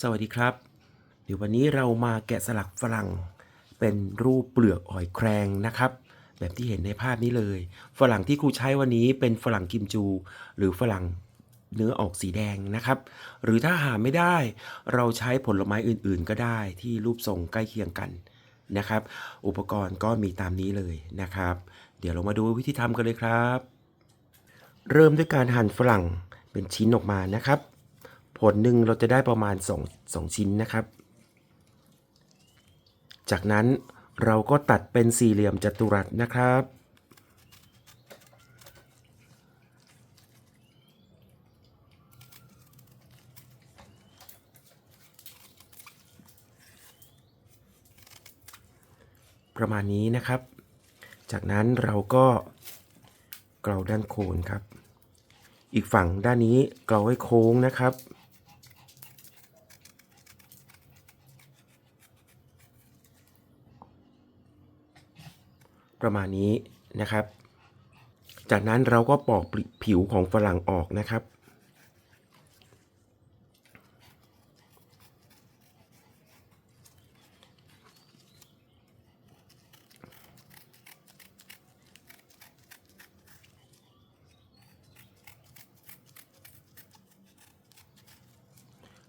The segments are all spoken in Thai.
สวัสดีครับ เดี๋ยววันนี้เรามาแกะสลักฝรั่ง เป็นรูปเปลือกหอยแครงนะครับ แบบที่เห็นในภาพนี้เลย ฝรั่งที่ครูใช้วันนี้เป็นฝรั่งกิมจู หรือฝรั่งเนื้อออกสีแดงนะครับ หรือถ้าหาไม่ได้เราใช้ผลไม้อื่นๆ ก็ได้ที่รูปทรงใกล้เคียงกันนะครับ อุปกรณ์ก็มีตามนี้เลยนะครับ เดี๋ยวเรามาดูวิธีทำกันเลยครับ เริ่มด้วยการหั่นฝรั่งเป็นชิ้นออกมานะครับ ผลหนึ่งเราจะได้ประมาณ2 2ชิ้นนะครับ จากนั้นเราก็ตัดเป็นสี่เหลี่ยมจัตุรัสนะครับ ประมาณนี้นะครับ จากนั้นเราก็เกลาด้านโคนครับ อีกฝั่งด้านนี้เกลาให้โค้งนะครับ ประมาณนี้นะครับ จากนั้นเราก็ปอกผิวของฝรั่งออกนะครับ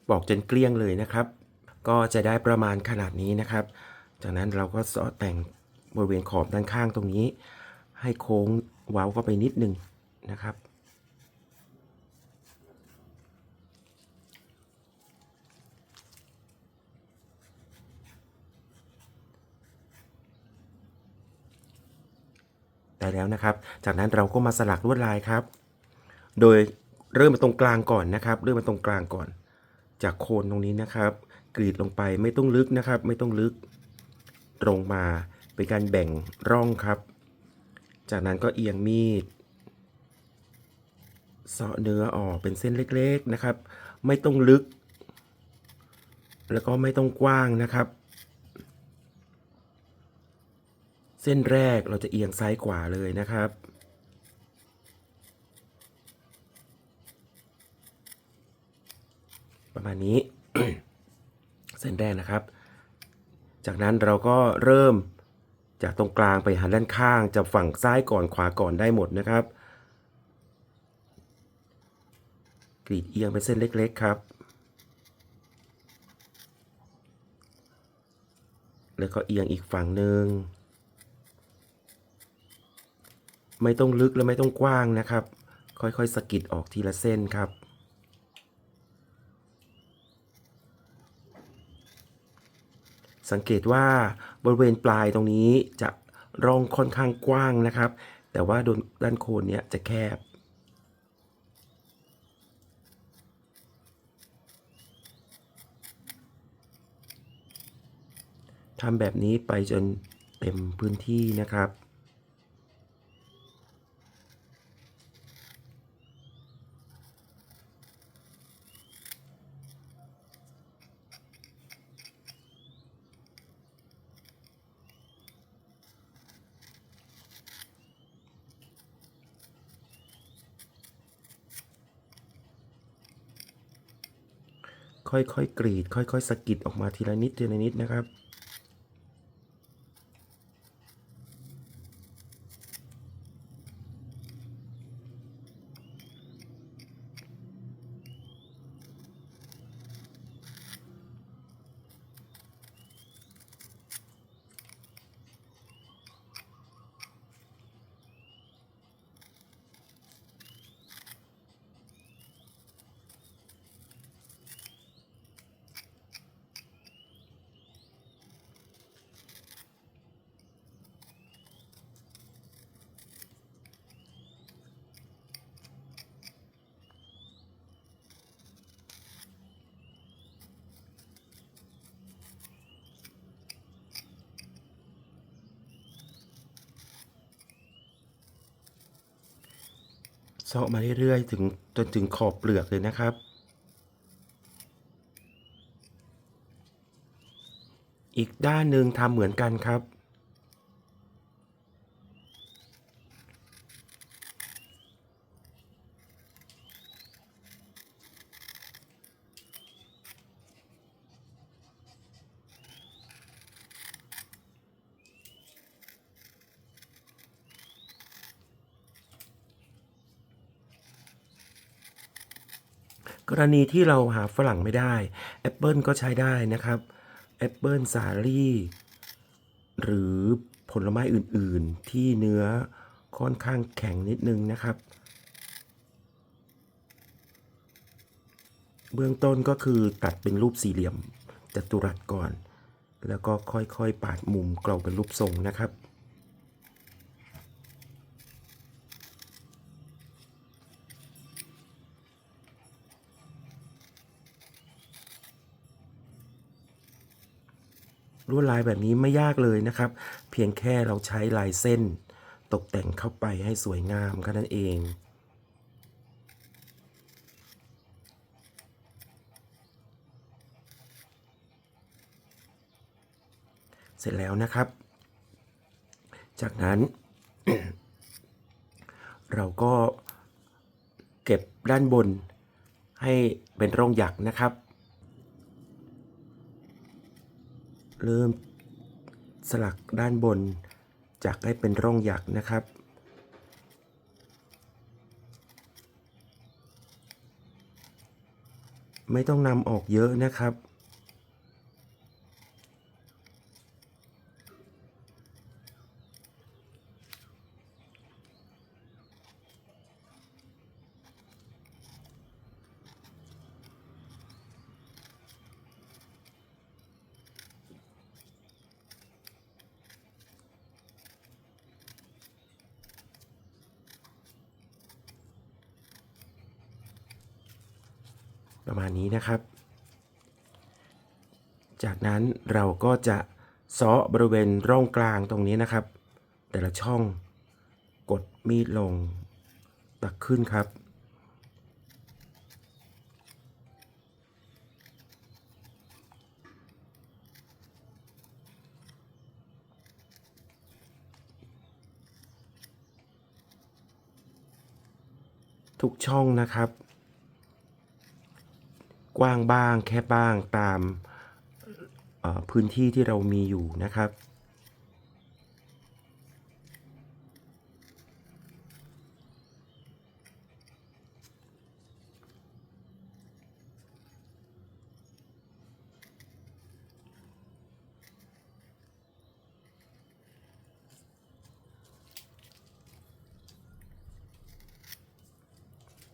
ปอกจนเกลี้ยงเลยนะครับ ก็จะได้ประมาณขนาดนี้นะครับ จากนั้นเราก็สอดแต่ง บริเวณขอบด้านข้างตรงนี้ ให้โค้งเว้าเข้าไปนิดนึงนะครับได้แล้วนะครับ จากนั้นเราก็มาสลักลวดลายครับ โดยเริ่มมาตรงกลางก่อนนะครับ เริ่มมาตรงกลางก่อน จากโคนตรงนี้นะครับ กรีดลงไปไม่ต้องลึกนะครับ ไม่ต้องลึก ตรงมา เป็นการแบ่งร่องครับ จากนั้นก็เอียงมีดเสาะเนื้อออกเป็นเส้นเล็กๆนะครับ ไม่ต้องลึก แล้วก็ไม่ต้องกว้างนะครับ เส้นแรกเราจะเอียงซ้ายขวาเลยนะครับประมาณนี้ เส้นแรกนะครับ จากนั้นเราก็เริ่ม จากตรงกลางไปหาด้านข้างจะฝั่งซ้ายก่อนขวาก่อนได้หมดนะครับกรีดเอียงเป็นเส้นเล็กๆครับ แล้วก็เอียงอีกฝั่งหนึ่งไม่ต้องลึกและไม่ต้องกว้างนะครับ ค่อยๆสกิดออกทีละเส้นครับสังเกตว่า บริเวณปลายตรงนี้จะร่องค่อนข้างกว้างนะครับ แต่ว่าด,ด้านโคนเนี้ยจะแคบ ทำแบบนี้ไปจนเต็มพื้นที่นะครับ ค่อยๆกรีด ค่อยๆสะกิดออกมาทีละนิดทีละนิดนะครับ ซาะมาเรื่อยๆถึงจนถึงขอบเปลือกเลยนะครับ อีกด้านหนึ่งทำเหมือนกันครับ กรณีที่เราหาฝรั่งไม่ได้แอปเปิลก็ใช้ได้นะครับแอปเปิลสาลี่ หรือผลไม้อื่นๆ ที่เนื้อค่อนข้างแข็งนิดนึงนะครับ เบื้องต้นก็คือตัดเป็นรูปสี่เหลี่ยมจัตุรัสก่อน แล้วก็ค่อยๆ ปาดมุมกลาเป็นรูปทรงนะครับ ลวดลายแบบนี้ไม่ยากเลยนะครับ เพียงแค่เราใช้ลายเส้น ตกแต่งเข้าไปให้สวยงามแค่นั้นเองเสร็จแล้วนะครับ จากนั้น เราก็เก็บด้านบนให้เป็นร่องหยักนะครับ เริ่มสลักด้านบน จากให้เป็นร่องหยักนะครับ ไม่ต้องนำออกเยอะนะครับ ประมาณนี้นะครับ จากนั้นเราก็จะเซาะบริเวณร่องกลางตรงนี้นะครับ แต่ละช่องกดมีดลงตักขึ้นครับ ทุกช่องนะครับ ว้างบ้าง แคบบ้างตามพื้นที่ที่เรามีอยู่นะครับ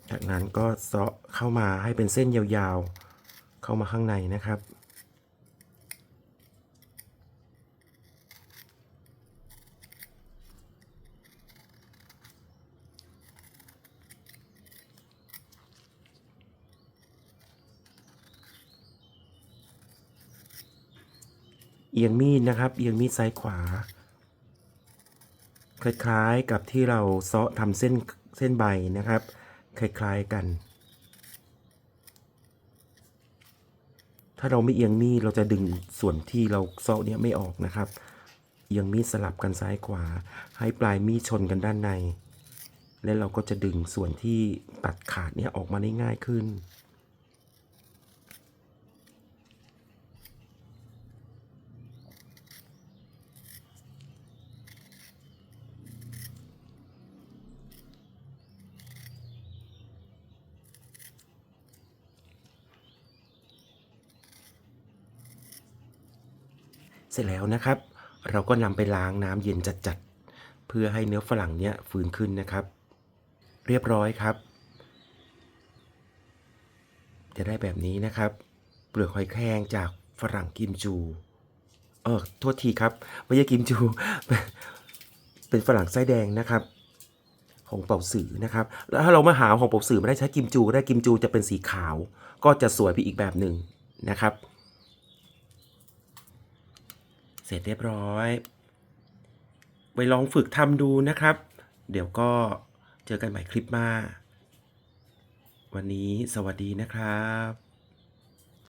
จากนั้นก็เซาะเข้ามาให้เป็นเส้นยาวๆ เข้ามาข้างในนะครับ เอียงมีดนะครับ เอียงมีดซ้ายขวา คล้ายๆกับที่เราเซาะทำเส้นเส้นใบนะครับ คล้ายๆกัน ถ้าเราไม่เอียงมีดเราจะดึงส่วนที่เราเซาะเนี่ยไม่ออกนะครับ เอียงมีดสลับกันซ้ายขวา ให้ปลายมีดชนกันด้านใน และเราก็จะดึงส่วนที่ตัดขาดเนี่ยออกมาได้ง่ายขึ้น เสร็จแล้วนะครับ เราก็นำไปล้างน้ำเย็นจัดๆ เพื่อให้เนื้อฝรั่งเนี้ยฟื้นขึ้นนะครับ เรียบร้อยครับ จะได้แบบนี้นะครับ เปลือกหอยแครงจากฝรั่งกิมจู เออโทษทีครับไม่ใช่กิมจู เป็นฝรั่งไส้แดงนะครับ ของเป่าสือนะครับ แล้วถ้าเรามาหาของเป่าสือไม่ได้ใช้กิมจูก็ได้กิมจูจะเป็นสีขาว ก็จะสวยไปอีกแบบหนึ่งนะครับ เสร็จเรียบร้อย ไปลองฝึกทำดูนะครับ เดี๋ยวก็เจอกันใหม่คลิปหน้า วันนี้สวัสดีนะครับ